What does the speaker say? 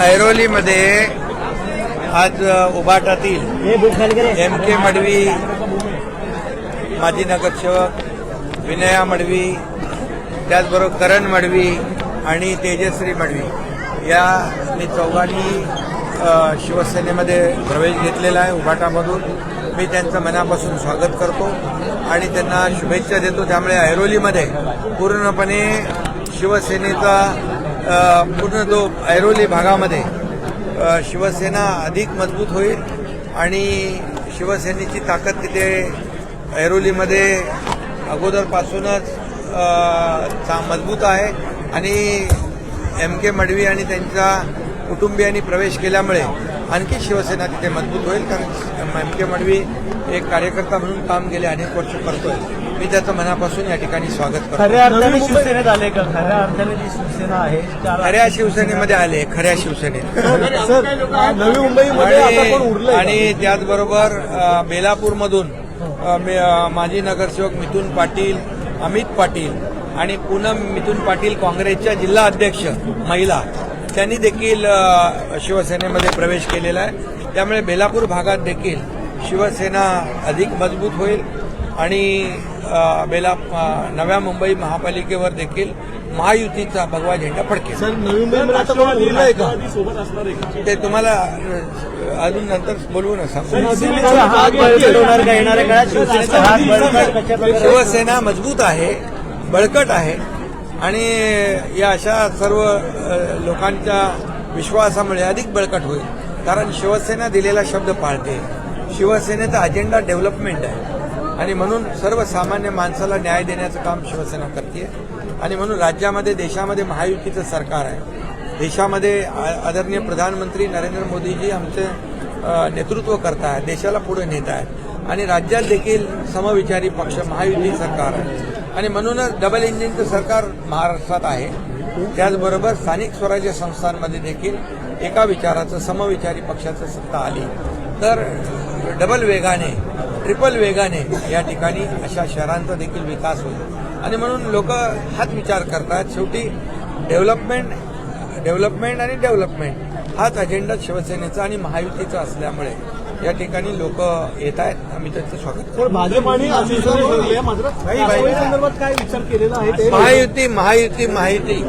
ऐरोलीमध्ये आज उभाटातील एम के मडवी माजी नगरसेवक विनया मडवी त्याचबरोबर करण मडवी आणि तेजश्री मडवी या मी चौघांनी शिवसेनेमध्ये प्रवेश घेतलेला आहे उभाटामधून. मी त्यांचं मनापासून स्वागत करतो आणि त्यांना शुभेच्छा देतो. त्यामुळे ऐरोलीमध्ये पूर्णपणे शिवसेनेचा पूर्ण तो ऐरोली भागामध्ये शिवसेना अधिक मजबूत होईल आणि शिवसेनेची ताकद तिथे ऐरोलीमध्ये अगोदरपासूनच चा- मजबूत आहे. आणि एम के मडवी आणि त्यांच्या कुटुंबियांनी प्रवेश केल्यामुळे आणखी शिवसेना तिथे मजबूत होईल कारण एम के मडवी एक कार्यकर्ता म्हणून काम गेले अनेक वर्ष करतोय. मी त्याचं मनापासून या ठिकाणी स्वागत करतो. खऱ्या अर्थाने शिवसेनेत आले का? खऱ्या अर्थाने जी शिवसेना आहे खऱ्या शिवसेनेमध्ये आले खऱ्या शिवसेनेत. नवी मुंबईमध्ये कोण आणि त्याचबरोबर बेलापूरमधून माजी नगरसेवक मिथुन पाटील अमित पाटील आणि पूनम मिथुन पाटील काँग्रेसच्या जिल्हा अध्यक्ष महिला. त्यांनी देखील शिवसेनेमध्ये प्रवेश केलेला आहे. त्यामुळे बेलापूर भागात देखील शिवसेना अधिक मजबूत होईल आणि बेला नव्या मुंबई महापालिकेवर देखील महायुतीचा भगवा झेंडा फडकेल. सर नवी का? ते तुम्हाला अजून नंतर बोलवू ना सांगू शिवसेनेचा हात बळकट होणार का? येणाऱ्या काळात शिवसेनेचा हात बळकट कशा प्रकारे शिवसेना मजबूत आहे बळकट आहे. आणि या अशा सर्व लोकांच्या विश्वासामुळे अधिक बळकट होईल. कारण शिवसेना दिलेला शब्द पाळते. शिवसेनेचा अजेंडा डेव्हलपमेंट आहे. आणि म्हणून सर्वसामान्य माणसाला न्याय देण्याचं काम शिवसेना करते. आणि म्हणून राज्यामध्ये देशामध्ये महायुतीचं सरकार आहे. देशामध्ये आ- आदरणीय प्रधानमंत्री नरेंद्र मोदीजी आमचे नेतृत्व करत आहेत देशाला पुढे नेत आहेत आणि राज्यात देखील समविचारी पक्ष महायुती सरकार आहे. आणि म्हणूनच डबल इंजिनचं सरकार महाराष्ट्रात आहे. त्याचबरोबर स्थानिक स्वराज्य संस्थांमध्ये देखील एका विचाराचं समविचारी पक्षाचं सत्ता आली. तर डबल वेगाने ट्रिपल वेगाने या ठिकाणी अशा शहरांचा देखील विकास होईल. आणि म्हणून लोक हाच विचार करतात. शेवटी डेव्हलपमेंट डेव्हलपमेंट आणि डेव्हलपमेंट हाच अजेंडा शिवसेनेचा आणि महायुतीचा असल्यामुळे या ठिकाणी लोक येत आहेत. आम्ही त्यांचं स्वागत करतो. भाजप आणि महायुती महायुती महायुती.